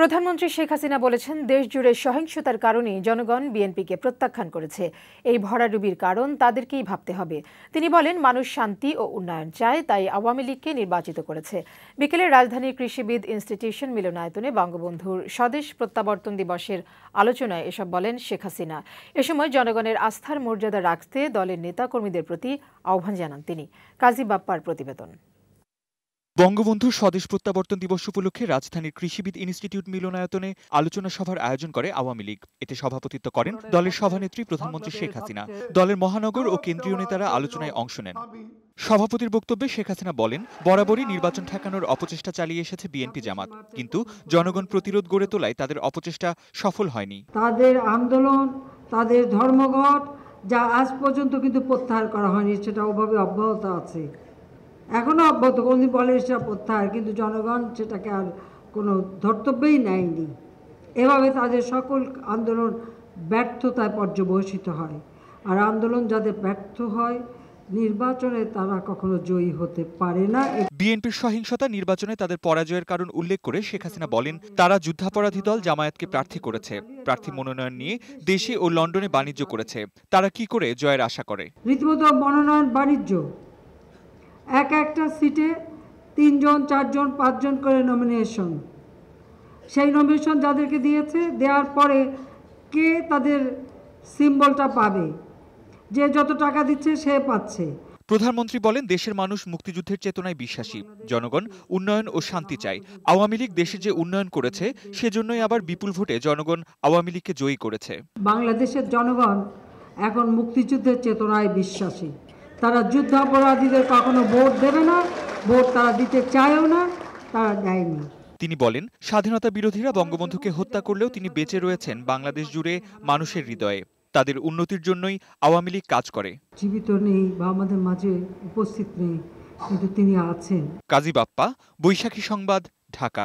প্রধানমন্ত্রী শেখ হাসিনা বলেছেন দেশ জুড়ে সহিংসতার কারণে জনগণ বিএনপিকে প্রত্যাখ্যান করেছে। এই ভরাডুবির কারণ তাদেরকেই ভাবতে হবে। তিনি বলেন, মানুষ শান্তি ও উন্নয়ন চায়, তাই আওয়ামী লীগকে নির্বাচিত করেছে। বিকেলে রাজধানীর কৃষিবিদ ইনস্টিটিউশন মিলনায়তনে বঙ্গবন্ধুর স্বদেশ প্রত্যাবর্তন দিবসের আলোচনায় এসব বলেন শেখ হাসিনা। এ সময় জনগণের আস্থার মর্যাদা রাখতে দলের নেতাকর্মীদের প্রতি আহ্বান জানান তিনি। কাজী বাপ্পার প্রতিবেদন। বঙ্গবন্ধু স্বদেশ প্রত্যাবর্তন দিবস উপলক্ষে রাজধানীর কৃষিবিদ ইনস্টিটিউট মিলনায়তনে আলোচনা সভার আয়োজন করে আওয়ামী লীগ। এতে সভাপতিত্ব করেন দলের সভানেত্রী প্রধানমন্ত্রী শেখ হাসিনা। দলের মহানগর ও কেন্দ্রীয় নেতারা আলোচনায় অংশ নেন। সভাপতির বক্তব্যে শেখ হাসিনা বলেন, বরাবরই নির্বাচন ঠেকানোর অপচেষ্টা চালিয়ে এসেছে বিএনপি জামাত। কিন্তু জনগণ প্রতিরোধ গড়ে তোলায় তাদের অপচেষ্টা সফল হয়নি। তাদের আন্দোলন, তাদের ধর্মঘট যা আজ পর্যন্ত কিন্তু প্রত্যাহার করা হয়নি, সেটা ওভাবে অব্যাহত আছে। এখনও বলে সেটা প্রত্যাহার কিন্তু জনগণ সেটাকে আর কোনো ধর্তব্যই নেয়নি। এভাবে তাদের সকল আন্দোলন ব্যর্থতায় পর্যবসিত হয়। আর আন্দোলন যাদের ব্যর্থ হয় নির্বাচনে তারা কখনো জয়ী হতে পারে না। বিএনপির সহিংসতা নির্বাচনে তাদের পরাজয়ের কারণ উল্লেখ করে শেখ হাসিনা বলেন তারা যুদ্ধাপরাধী দল জামায়াতকে প্রার্থী করেছে। প্রার্থী মনোনয়ন নিয়ে দেশে ও লন্ডনে বাণিজ্য করেছে। তারা কি করে জয়ের আশা করে? রীতিমতো মনোনয়ন বাণিজ্য। এক একটা সিটে তিনজন চারজন পাঁচজন করে নমিনেশন সেই নমিনেশন যাদেরকে দিয়েছে দেওয়ার পরে কে তাদের সিম্বলটা পাবে? যে যত টাকা দিচ্ছে সে পাচ্ছে। প্রধানমন্ত্রী বলেন দেশের মানুষ মুক্তিযুদ্ধের চেতনায় বিশ্বাসী। জনগণ উন্নয়ন ও শান্তি চায়। আওয়ামী লীগ দেশে যে উন্নয়ন করেছে সেজন্যই আবার বিপুল ভোটে জনগণ আওয়ামী লীগকে জয়ী করেছে। বাংলাদেশের জনগণ এখন মুক্তিযুদ্ধের চেতনায় বিশ্বাসী। তারা যুদ্ধাপরাধীদের কখনো ভোট দেবে না ভোট তারা দিতে চায়ও না তারা দেয়নি। তিনি বলেন স্বাধীনতা বিরোধীরা বঙ্গবন্ধুকে হত্যা করলেও তিনি বেঁচে রয়েছেন বাংলাদেশ জুড়ে মানুষের হৃদয়ে। তাদের উন্নতির জন্যই আওয়ামী লীগ কাজ করে। জীবিত নেই বা আমাদের মাঝে উপস্থিত নেই কিন্তু তিনি আছেন। কাজী বাপ্পা বৈশাখী সংবাদ ঢাকা।